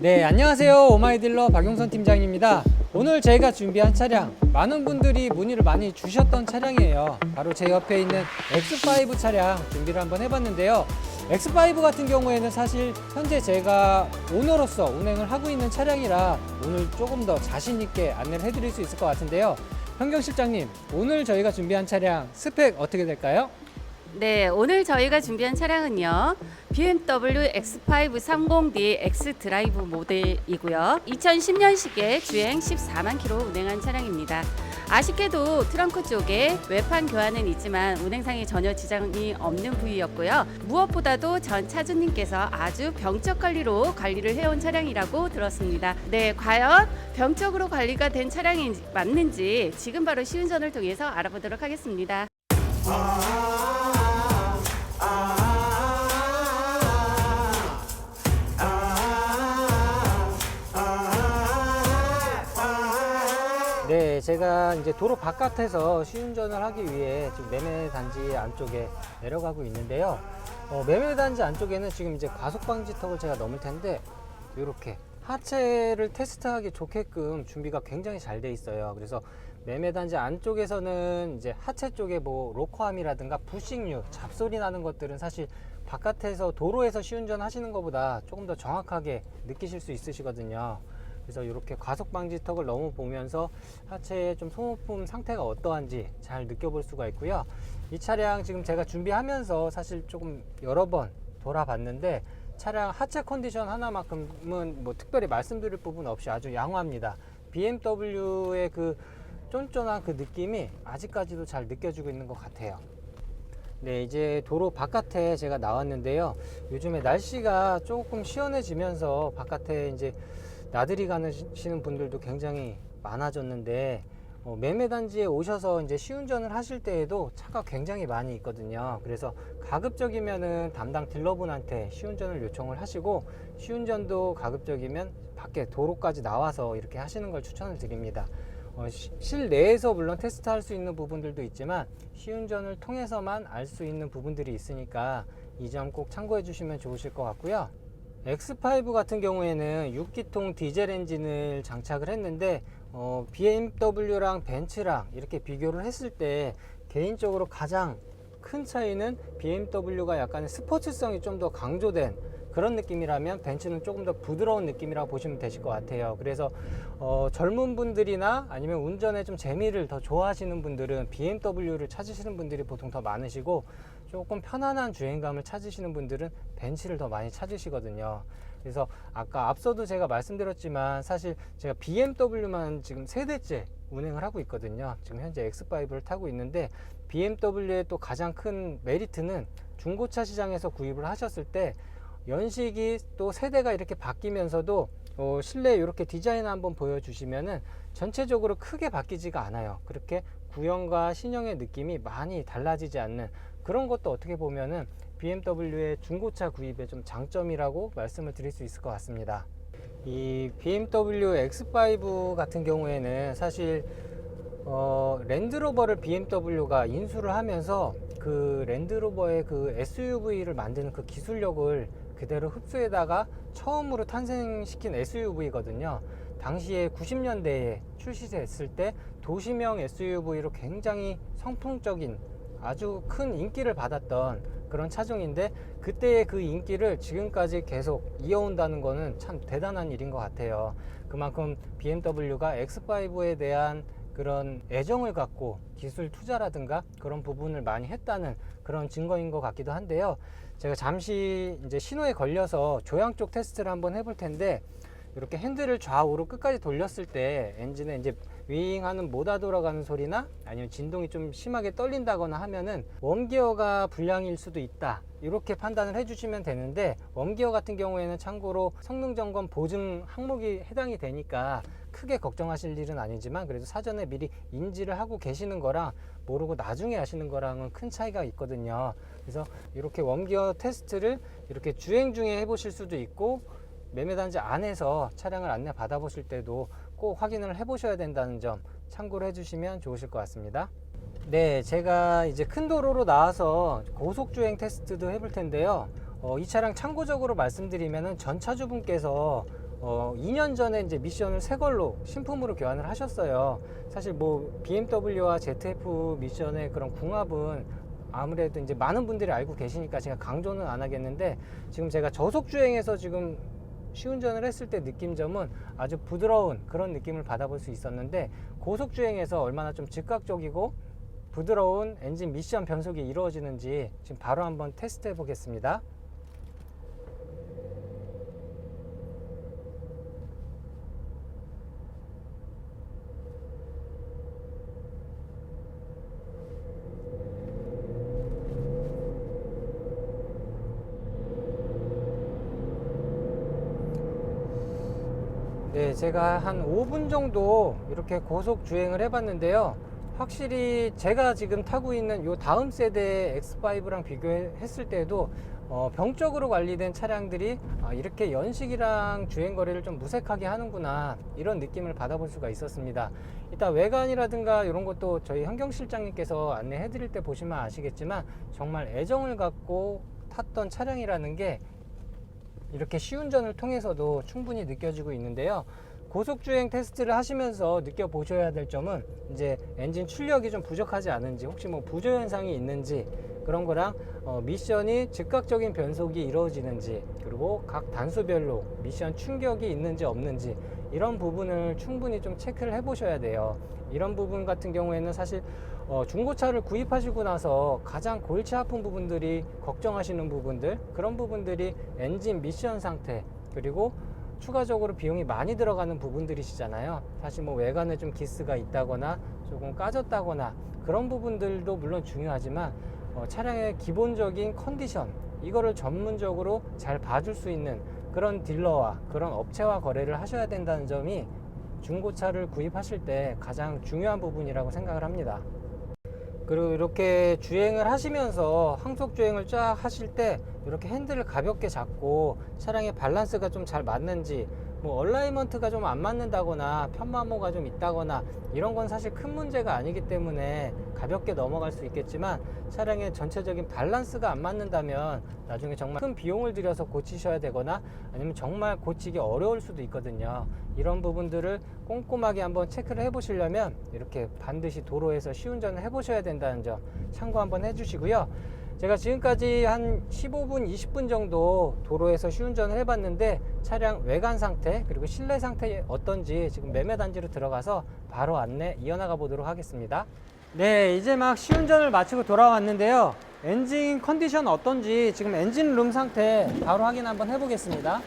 네, 안녕하세요. 오마이딜러 박용선 팀장입니다. 오늘 저희가 준비한 차량, 많은 분들이 문의를 많이 주셨던 차량이에요. 바로 제 옆에 있는 X5 차량 준비를 한번 해봤는데요. X5 같은 경우에는 사실 현재 제가 오너로서 운행을 하고 있는 차량이라 오늘 조금 더 자신 있게 안내를 해드릴 수 있을 것 같은데요. 현경 실장님, 오늘 저희가 준비한 차량 스펙 어떻게 될까요? 네, 오늘 저희가 준비한 차량은요. BMW X5 30D X 드라이브 모델이고요. 2010년식에 주행 14만 킬로 운행한 차량입니다. 아쉽게도 트렁크 쪽에 외판 교환은 있지만 운행상에 전혀 지장이 없는 부위였고요. 무엇보다도 전 차주님께서 아주 병적 관리로 관리를 해온 차량이라고 들었습니다. 네, 과연 병적으로 관리가 된 차량이 맞는지 지금 바로 시운전을 통해서 알아보도록 하겠습니다. 제가 이제 도로 바깥에서 시운전을 하기 위해 지금 매매 단지 안쪽에 내려가고 있는데요. 어, 매매 단지 안쪽에는 지금 이제 과속 방지턱을 제가 넘을 텐데 이렇게 하체를 테스트하기 좋게끔 준비가 굉장히 잘 돼 있어요. 그래서 매매 단지 안쪽에서는 이제 하체 쪽에 뭐 로커함이라든가 부식류, 잡소리 나는 것들은 사실 바깥에서 도로에서 시운전 하시는 것보다 조금 더 정확하게 느끼실 수 있으시거든요. 그래서 이렇게 과속 방지턱을 넘어 보면서 하체의 좀 소모품 상태가 어떠한지 잘 느껴볼 수가 있고요. 이 차량 지금 제가 준비하면서 사실 조금 여러 번 돌아봤는데 차량 하체 컨디션 하나만큼은 뭐 특별히 말씀드릴 부분 없이 아주 양호합니다. BMW의 그 쫀쫀한 그 느낌이 아직까지도 잘 느껴지고 있는 것 같아요. 네, 이제 도로 바깥에 제가 나왔는데요. 요즘에 날씨가 조금 시원해지면서 바깥에 이제 나들이 가시는 분들도 굉장히 많아졌는데 어, 매매단지에 오셔서 이제 시운전을 하실 때에도 차가 굉장히 많이 있거든요. 그래서 가급적이면은 담당 딜러분한테 시운전을 요청을 하시고 시운전도 가급적이면 밖에 도로까지 나와서 이렇게 하시는 걸 추천을 드립니다. 어, 시- 실내에서 물론 테스트할 수 있는 부분들도 있지만 시운전을 통해서만 알 수 있는 부분들이 있으니까 이 점 꼭 참고해 주시면 좋으실 것 같고요. X5 같은 경우에는 6기통 디젤 엔진을 장착을 했는데 어, BMW랑 벤츠랑 이렇게 비교를 했을 때 개인적으로 가장 큰 차이는 BMW가 약간의 스포츠성이 좀 더 강조된 그런 느낌이라면 벤츠는 조금 더 부드러운 느낌이라고 보시면 되실 것 같아요. 그래서 어, 젊은 분들이나 아니면 운전에 좀 재미를 더 좋아하시는 분들은 BMW를 찾으시는 분들이 보통 더 많으시고 조금 편안한 주행감을 찾으시는 분들은 벤츠를 더 많이 찾으시거든요. 그래서 아까 앞서도 제가 말씀드렸지만 사실 제가 BMW만 지금 세 대째 운행을 하고 있거든요. 지금 현재 X5를 타고 있는데 BMW의 또 가장 큰 메리트는 중고차 시장에서 구입을 하셨을 때 연식이 또 세대가 이렇게 바뀌면서도 어, 실내 이렇게 디자인 한번 보여주시면은 전체적으로 크게 바뀌지가 않아요. 그렇게 구형과 신형의 느낌이 많이 달라지지 않는 그런 것도 어떻게 보면은 BMW의 중고차 구입의 좀 장점이라고 말씀을 드릴 수 있을 것 같습니다. 이 BMW X5 같은 경우에는 사실 어, 랜드로버를 BMW가 인수를 하면서 그 랜드로버의 그 SUV를 만드는 그 기술력을 그대로 흡수해다가 처음으로 탄생시킨 SUV거든요. 당시에 90년대에 출시됐을 때 도시명 SUV로 굉장히 성풍적인 아주 큰 인기를 받았던 그런 차종인데 그때의 그 인기를 지금까지 계속 이어온다는 거는 참 대단한 일인 것 같아요. 그만큼 BMW가 X5에 대한 그런 애정을 갖고 기술 투자라든가 그런 부분을 많이 했다는 그런 증거인 것 같기도 한데요. 제가 잠시 이제 신호에 걸려서 조향 쪽 테스트를 한번 해볼 텐데 이렇게 핸들을 좌우로 끝까지 돌렸을 때 엔진에 이제 윙하는 못아 돌아가는 소리나 아니면 진동이 좀 심하게 떨린다거나 하면은 웜기어가 불량일 수도 있다. 이렇게 판단을 해주시면 되는데 웜기어 같은 경우에는 참고로 성능 점검 보증 항목이 해당이 되니까 크게 걱정하실 일은 아니지만 그래도 사전에 미리 인지를 하고 계시는 거랑 모르고 나중에 하시는 거랑은 큰 차이가 있거든요. 그래서 이렇게 웜기어 테스트를 이렇게 주행 중에 해보실 수도 있고 매매단지 안에서 차량을 안내 받아보실 때도 꼭 확인을 해 보셔야 된다는 점 참고를 해 주시면 좋으실 것 같습니다. 네, 제가 이제 큰 도로로 나와서 고속 주행 테스트도 해볼 텐데요. 어, 이 차량 참고적으로 말씀드리면은 전 차주분께서 어, 2년 전에 이제 미션을 새 걸로 신품으로 교환을 하셨어요. 사실 뭐 BMW와 ZF 미션의 그런 궁합은 아무래도 이제 많은 분들이 알고 계시니까 제가 강조는 안 하겠는데 지금 제가 저속 주행에서 지금 시운전을 했을 때 느낀 점은 아주 부드러운 그런 느낌을 받아볼 수 있었는데 고속 주행에서 얼마나 좀 즉각적이고 부드러운 엔진 미션 변속이 이루어지는지 지금 바로 한번 테스트 해 보겠습니다. 네, 제가 한 5분 정도 이렇게 고속 주행을 해봤는데요. 확실히 제가 지금 타고 있는 요 다음 세대 X5랑 비교했을 때도 어, 병적으로 관리된 차량들이 아, 이렇게 연식이랑 주행 거리를 좀 무색하게 하는구나 이런 느낌을 받아볼 수가 있었습니다. 이따 외관이라든가 이런 것도 저희 현경 실장님께서 안내해 드릴 때 보시면 아시겠지만 정말 애정을 갖고 탔던 차량이라는 게 이렇게 시운전을 통해서도 충분히 느껴지고 있는데요. 고속주행 테스트를 하시면서 느껴보셔야 될 점은 이제 엔진 출력이 좀 부족하지 않은지 혹시 뭐 부조 현상이 있는지 그런 거랑 어, 미션이 즉각적인 변속이 이루어지는지 그리고 각 단수별로 미션 충격이 있는지 없는지 이런 부분을 충분히 좀 체크를 해 보셔야 돼요. 이런 부분 같은 경우에는 사실 어, 중고차를 구입하시고 나서 가장 골치 아픈 부분들이 걱정하시는 부분들 그런 부분들이 엔진 미션 상태 그리고 추가적으로 비용이 많이 들어가는 부분들이시잖아요. 사실 뭐 외관에 좀 기스가 있다거나 조금 까졌다거나 그런 부분들도 물론 중요하지만 어, 차량의 기본적인 컨디션 이거를 전문적으로 잘 봐줄 수 있는 그런 딜러와 그런 업체와 거래를 하셔야 된다는 점이 중고차를 구입하실 때 가장 중요한 부분이라고 생각을 합니다. 그리고 이렇게 주행을 하시면서 항속 주행을 쫙 하실 때 이렇게 핸들을 가볍게 잡고 차량의 밸런스가 좀 잘 맞는지 뭐 얼라이먼트가 좀 안 맞는다거나 편마모가 좀 있다거나 이런 건 사실 큰 문제가 아니기 때문에 가볍게 넘어갈 수 있겠지만 차량의 전체적인 밸런스가 안 맞는다면 나중에 정말 큰 비용을 들여서 고치셔야 되거나 아니면 정말 고치기 어려울 수도 있거든요. 이런 부분들을 꼼꼼하게 한번 체크를 해 보시려면 이렇게 반드시 도로에서 시운전을 해 보셔야 된다는 점 참고 한번 해 주시고요. 제가 지금까지 한 15분, 20분 정도 도로에서 시운전을 해봤는데 차량 외관 상태 그리고 실내 상태 어떤지 지금 매매 단지로 들어가서 바로 안내 이어나가 보도록 하겠습니다. 네, 이제 막 시운전을 마치고 돌아왔는데요. 엔진 컨디션 어떤지 지금 엔진 룸 상태 바로 확인 한번 해보겠습니다.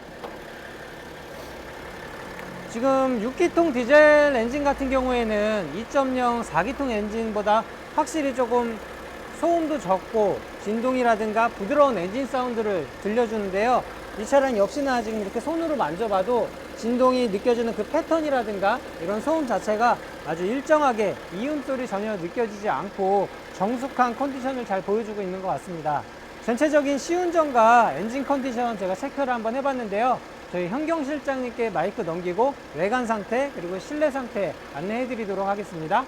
지금 6기통 디젤 엔진 같은 경우에는 2.0 4기통 엔진보다 확실히 조금 소음도 적고 진동이라든가 부드러운 엔진 사운드를 들려주는데요. 이 차량 역시나 지금 이렇게 손으로 만져봐도 진동이 느껴지는 그 패턴이라든가 이런 소음 자체가 아주 일정하게 이음 소리 전혀 느껴지지 않고 정숙한 컨디션을 잘 보여주고 있는 것 같습니다. 전체적인 시운전과 엔진 컨디션 제가 체크를 한번 해봤는데요. 저희 현경 실장님께 마이크 넘기고 외관 상태 그리고 실내 상태 안내해 드리도록 하겠습니다.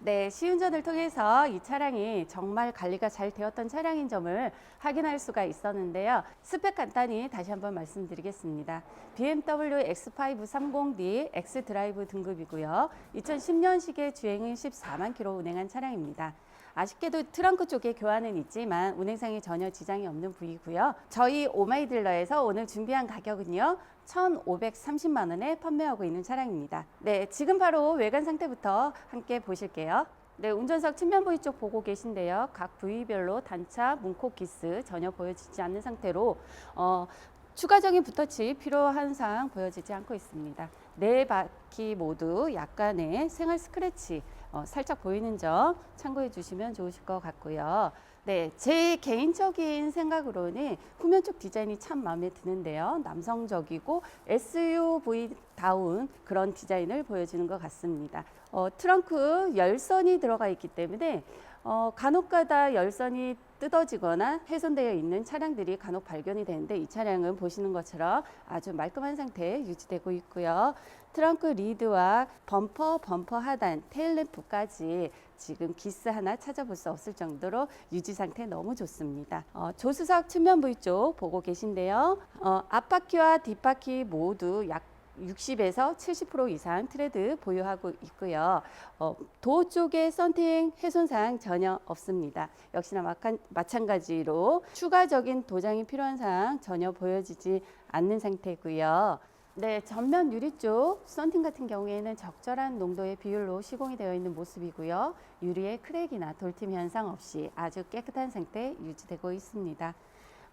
네, 시운전을 통해서 이 차량이 정말 관리가 잘 되었던 차량인 점을 확인할 수가 있었는데요. 스펙 간단히 다시 한번 말씀드리겠습니다. BMW X5 30D X 드라이브 등급이고요. 2010년식의 주행은 14만 킬로 운행한 차량입니다. 아쉽게도 트렁크 쪽에 교환은 있지만 운행상에 전혀 지장이 없는 부위고요. 저희 오마이딜러에서 오늘 준비한 가격은요. 1,530만 원에 판매하고 있는 차량입니다. 네, 지금 바로 외관 상태부터 함께 보실게요. 네, 운전석 측면 부위 쪽 보고 계신데요. 각 부위별로 단차, 문콕 기스 전혀 보여지지 않는 상태로 어, 추가적인 붓터치 필요한 사항 보여지지 않고 있습니다. 네 바퀴 모두 약간의 생활 스크래치 어, 살짝 보이는 점 참고해 주시면 좋으실 것 같고요. 네, 제 개인적인 생각으로는 후면 쪽 디자인이 참 마음에 드는데요. 남성적이고 SUV다운 그런 디자인을 보여주는 것 같습니다. 어, 트렁크 열선이 들어가 있기 때문에 어, 간혹가다 열선이 뜯어지거나 훼손되어 있는 차량들이 간혹 발견이 되는데 이 차량은 보시는 것처럼 아주 말끔한 상태에 유지되고 있고요. 트렁크 리드와 범퍼, 범퍼 하단, 테일램프까지 지금 기스 하나 찾아볼 수 없을 정도로 유지 상태 너무 좋습니다. 어, 조수석 측면 부위 쪽 보고 계신데요. 어, 앞바퀴와 뒷바퀴 모두 약 60에서 70% 이상 트레드 보유하고 있고요. 어, 도어 쪽에 썬팅 훼손사항 전혀 없습니다. 역시나 마찬- 마찬가지로 추가적인 도장이 필요한 사항 전혀 보여지지 않는 상태고요. 네, 전면 유리 쪽 썬팅 같은 경우에는 적절한 농도의 비율로 시공이 되어 있는 모습이고요. 유리에 크랙이나 돌팀 현상 없이 아주 깨끗한 상태 유지되고 있습니다.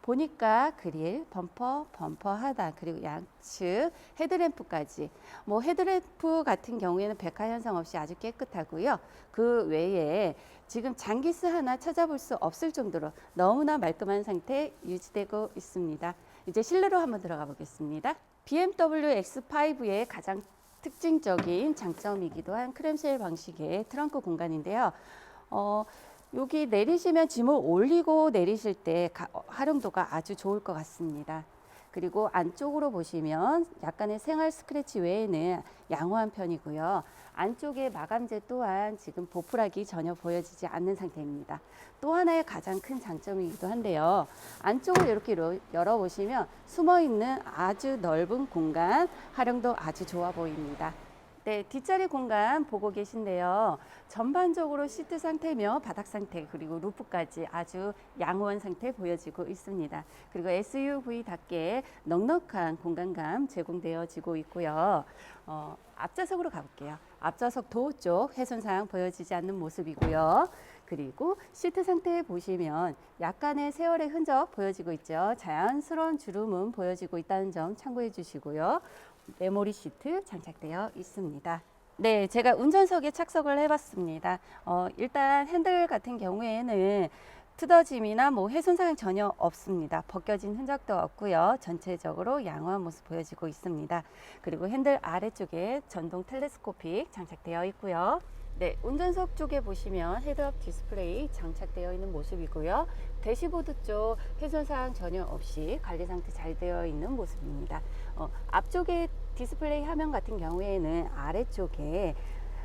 보니까 그릴, 범퍼, 범퍼 하단 그리고 양측 헤드램프까지 뭐 헤드램프 같은 경우에는 백화 현상 없이 아주 깨끗하고요. 그 외에 지금 장기스 하나 찾아볼 수 없을 정도로 너무나 말끔한 상태 유지되고 있습니다. 이제 실내로 한번 들어가 보겠습니다. BMW X5의 가장 특징적인 장점이기도 한 크램쉘 방식의 트렁크 공간인데요. 어, 여기 내리시면 짐을 올리고 내리실 때 가- 어, 활용도가 아주 좋을 것 같습니다. 그리고 안쪽으로 보시면 약간의 생활 스크래치 외에는 양호한 편이고요. 안쪽에 마감재 또한 지금 보풀하기 전혀 보여지지 않는 상태입니다. 또 하나의 가장 큰 장점이기도 한데요. 안쪽을 이렇게 열어- 열어보시면 숨어 있는 아주 넓은 공간 활용도 아주 좋아 보입니다. 네, 뒷자리 공간 보고 계신데요. 전반적으로 시트 상태며 바닥 상태 그리고 루프까지 아주 양호한 상태 보여지고 있습니다. 그리고 SUV답게 넉넉한 공간감 제공되어지고 있고요. 어, 앞좌석으로 가볼게요. 앞좌석 도어 쪽 훼손사항 보여지지 않는 모습이고요. 그리고 시트 상태 보시면 약간의 세월의 흔적 보여지고 있죠. 자연스러운 주름은 보여지고 있다는 점 참고해 주시고요. 메모리 시트 장착되어 있습니다. 네, 제가 운전석에 착석을 해봤습니다. 어, 일단 핸들 같은 경우에는 뜯어짐이나 뭐 훼손사항 전혀 없습니다. 벗겨진 흔적도 없고요. 전체적으로 양호한 모습 보여지고 있습니다. 그리고 핸들 아래쪽에 전동 텔레스코픽 장착되어 있고요. 네, 운전석 쪽에 보시면 헤드업 디스플레이 장착되어 있는 모습이고요. 대시보드 쪽 훼손사항 전혀 없이 관리 상태 잘 되어 있는 모습입니다. 어, 앞쪽에 디스플레이 화면 같은 경우에는 아래쪽에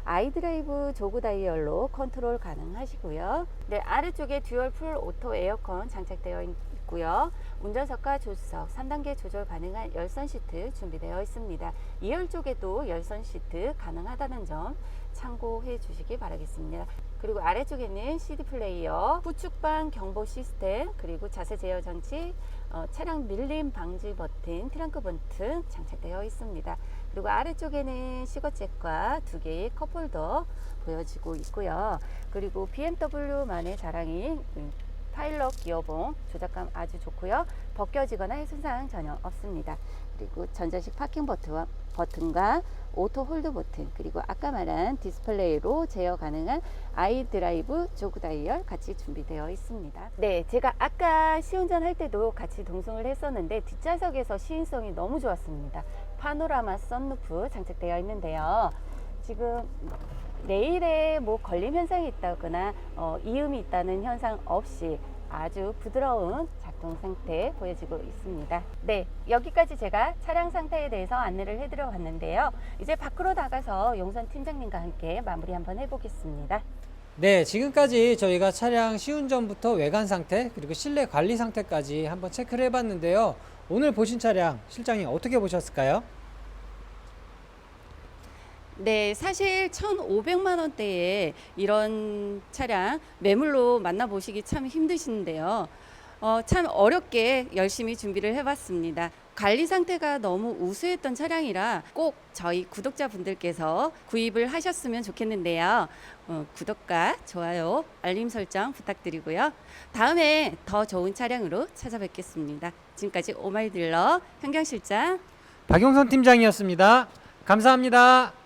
아이드라이브 조그 다이얼로 컨트롤 가능하시고요. 네, 아래쪽에 듀얼 풀 오토 에어컨 장착되어 있고요. 운전석과 조수석 3단계 조절 가능한 열선 시트 준비되어 있습니다. 2열 쪽에도 열선 시트 가능하다는 점 참고해 주시기 바라겠습니다. 그리고 아래쪽에는 CD 플레이어, 후측방 경보 시스템, 그리고 자세 제어 장치, 어, 차량 밀림 방지 버튼, 트렁크 버튼 장착되어 있습니다. 그리고 아래쪽에는 시거잭과 두 개의 컵홀더 보여지고 있고요. 그리고 BMW만의 자랑인 음, 파일럿 기어봉 조작감 아주 좋고요. 벗겨지거나 훼손사항 전혀 없습니다. 그리고 전자식 파킹 버튼과, 버튼과 오토 홀드 버튼 그리고 아까 말한 디스플레이로 제어 가능한 아이 드라이브 조그 다이얼 같이 준비되어 있습니다. 네, 제가 아까 시운전 할 때도 같이 동승을 했었는데 뒷좌석에서 시인성이 너무 좋았습니다. 파노라마 썬루프 장착되어 있는데요. 지금 내일에 뭐 걸림 현상이 있다거나 어, 이음이 있다는 현상 없이 아주 부드러운 작동 상태 보여지고 있습니다. 네, 여기까지 제가 차량 상태에 대해서 안내를 해드려 봤는데요. 이제 밖으로 나가서 용선 팀장님과 함께 마무리 한번 해보겠습니다. 네, 지금까지 저희가 차량 시운전부터 외관 상태 그리고 실내 관리 상태까지 한번 체크를 해봤는데요. 오늘 보신 차량 실장님 어떻게 보셨을까요? 네, 사실 1,500만 원대에 이런 차량 매물로 만나보시기 참 힘드신데요. 어, 참 어렵게 열심히 준비를 해봤습니다. 관리 상태가 너무 우수했던 차량이라 꼭 저희 구독자분들께서 구입을 하셨으면 좋겠는데요. 어, 구독과 좋아요, 알림 설정 부탁드리고요. 다음에 더 좋은 차량으로 찾아뵙겠습니다. 지금까지 오마이딜러 현경실장 박용선 팀장이었습니다. 감사합니다.